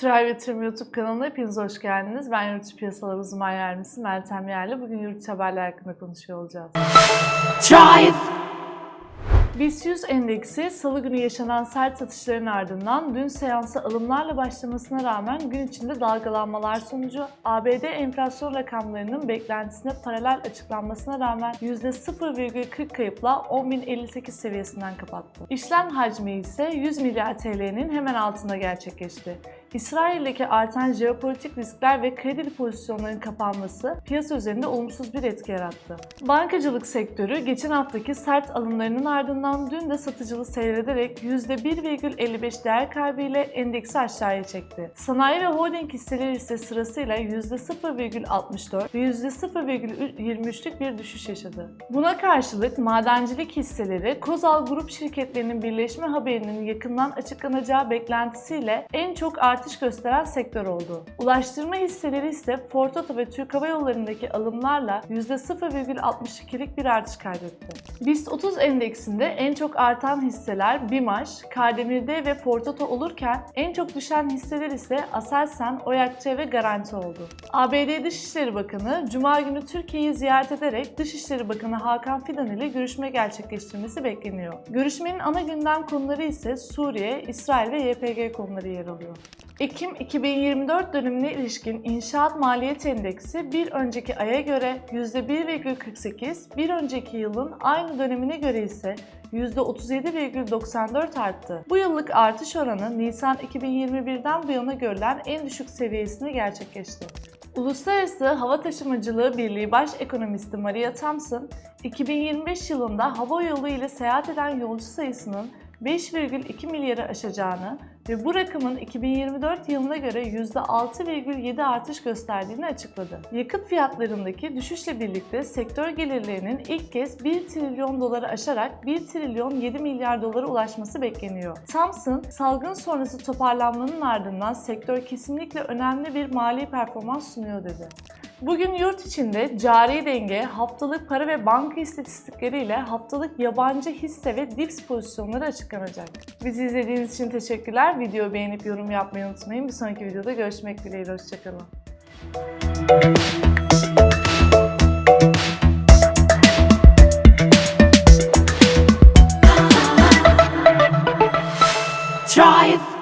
Tray Yatırım YouTube kanalına hepiniz hoş geldiniz. Ben yurt dışı piyasalar uzman yardımcısı Meltem Yerli. Bugün yurt dışı haberler hakkında konuşuyor olacağız. Drive. BIST 100 endeksi salı günü yaşanan sert satışların ardından dün seansa alımlarla başlamasına rağmen gün içinde dalgalanmalar sonucu ABD enflasyon rakamlarının beklentisine paralel açıklanmasına rağmen %0,40 kayıpla 10.058 seviyesinden kapattı. İşlem hacmi ise 100 milyar TL'nin hemen altında gerçekleşti. İsrail'deki artan jeopolitik riskler ve kredi pozisyonlarının kapanması piyasa üzerinde olumsuz bir etki yarattı. Bankacılık sektörü geçen haftaki sert alımlarının ardından dün de satıcılı seyrederek %1,55 değer kaybıyla endeksi aşağıya çekti. Sanayi ve holding hisseleri ise sırasıyla %0,64 ve %0,23'lük bir düşüş yaşadı. Buna karşılık madencilik hisseleri Kozal Grup şirketlerinin birleşme haberinin yakından açıklanacağı beklentisiyle en çok artış gösteren sektör oldu. Ulaştırma hisseleri ise Ford Oto ve Türk Hava Yolları'ndaki alımlarla %0,62'lik bir artış kaydetti. BIST 30 endeksinde en çok artan hisseler BİMAŞ, Kardemir'de ve Ford Oto olurken en çok düşen hisseler ise Aselsan, Oyakçe ve Garanti oldu. ABD Dışişleri Bakanı Cuma günü Türkiye'yi ziyaret ederek Dışişleri Bakanı Hakan Fidan ile görüşme gerçekleştirmesi bekleniyor. Görüşmenin ana gündem konuları ise Suriye, İsrail ve YPG konuları yer alıyor. Ekim 2024 dönemine ilişkin inşaat maliyet endeksi bir önceki aya göre %1,48, bir önceki yılın aynı dönemine göre ise %37,94 arttı. Bu yıllık artış oranı Nisan 2021'den bu yana görülen en düşük seviyesini gerçekleşti. Uluslararası Hava Taşımacılığı Birliği Baş Ekonomisti Maria Thompson, 2025 yılında hava yolu ile seyahat eden yolcu sayısının 5,2 milyarı aşacağını ve bu rakamın 2024 yılına göre %6,7 artış gösterdiğini açıkladı. Yakıt fiyatlarındaki düşüşle birlikte sektör gelirlerinin ilk kez 1 trilyon doları aşarak 1 trilyon 7 milyar dolara ulaşması bekleniyor. Thomson, salgın sonrası toparlanmanın ardından sektör kesinlikle önemli bir mali performans sunuyor dedi. Bugün yurt içinde cari denge, haftalık para ve banka istatistikleri ile haftalık yabancı hisse ve dips pozisyonları açıklanacak. Bizi izlediğiniz için teşekkürler. Videoyu beğenip yorum yapmayı unutmayın. Bir sonraki videoda görüşmek dileğiyle. Hoşçakalın. Drive.